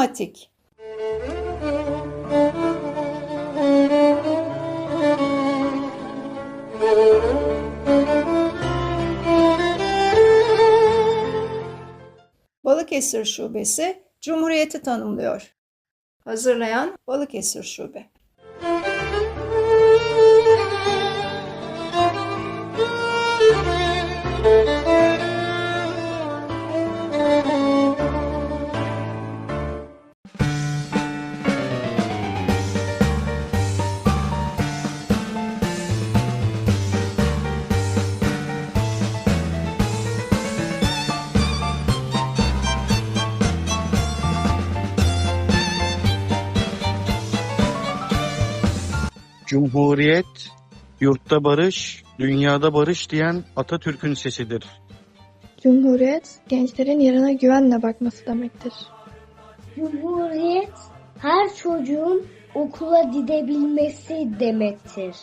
Matematik Balıkesir Şubesi Cumhuriyeti tanımlıyor. Hazırlayan Balıkesir Şube. Cumhuriyet, yurtta barış, dünyada barış diyen Atatürk'ün sesidir. Cumhuriyet, gençlerin yarına güvenle bakması demektir. Cumhuriyet her çocuğun okula gidebilmesi demektir.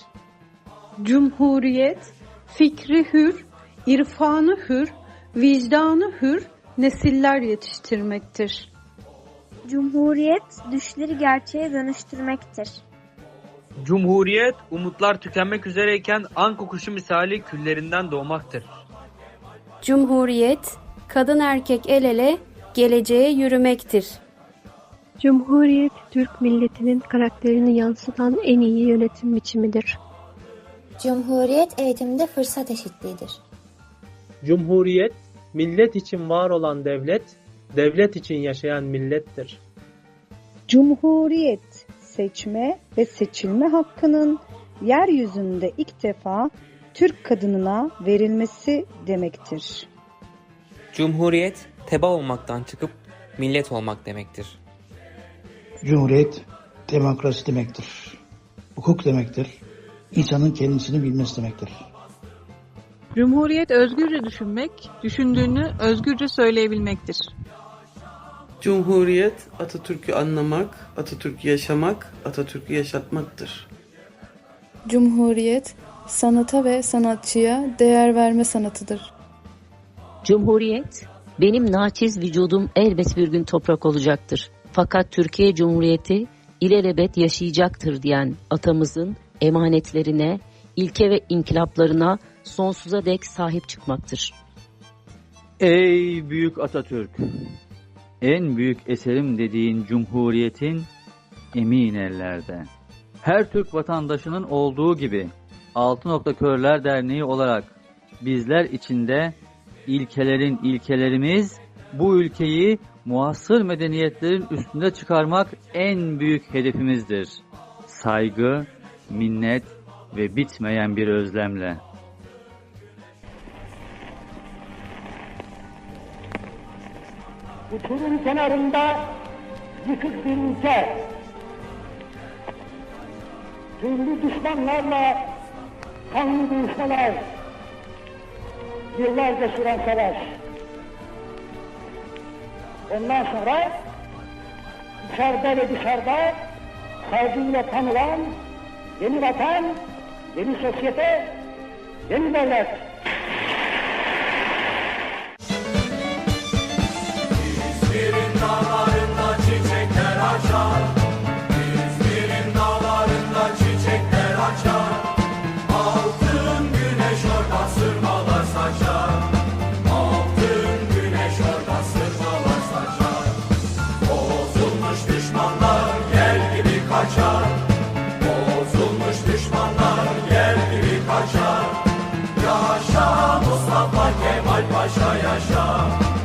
Cumhuriyet, fikri hür, irfanı hür, vicdanı hür nesiller yetiştirmektir. Cumhuriyet düşleri gerçeğe dönüştürmektir. Cumhuriyet, umutlar tükenmek üzereyken anka kuşu misali küllerinden doğmaktır. Cumhuriyet, kadın erkek el ele geleceğe yürümektir. Cumhuriyet, Türk milletinin karakterini yansıtan en iyi yönetim biçimidir. Cumhuriyet eğitimde fırsat eşitliğidir. Cumhuriyet, millet için var olan devlet, devlet için yaşayan millettir. Cumhuriyet, seçme ve seçilme hakkının yeryüzünde ilk defa Türk kadınına verilmesi demektir. Cumhuriyet, teba olmaktan çıkıp millet olmak demektir. Cumhuriyet, demokrasi demektir. Hukuk demektir. İnsanın kendisini bilmesi demektir. Cumhuriyet özgürce düşünmek, düşündüğünü özgürce söyleyebilmektir. Cumhuriyet, Atatürk'ü anlamak, Atatürk'ü yaşamak, Atatürk'ü yaşatmaktır. Cumhuriyet, sanata ve sanatçıya değer verme sanatıdır. Cumhuriyet, benim naçiz vücudum elbet bir gün toprak olacaktır. Fakat Türkiye Cumhuriyeti ilelebet yaşayacaktır diyen atamızın emanetlerine, ilke ve inkılaplarına sonsuza dek sahip çıkmaktır. Ey büyük Atatürk! En büyük eserim dediğin Cumhuriyet'in emin ellerde. Her Türk vatandaşının olduğu gibi Altı Körler Derneği olarak bizler içinde ilkelerin ilkelerimiz bu ülkeyi muasır medeniyetlerin üstünde çıkarmak en büyük hedefimizdir. Saygı, minnet ve bitmeyen bir özlemle. Uçurum kenarında yıkık bir ülke. Türlü düşmanlarla kanlı dövüşmeler. Yıllarca süren savaş. Ondan sonra içeride ve dışarıda saygıyla tanılan yeni vatan, yeni sosyete, yeni devlet. Kemal Paşa yaşa.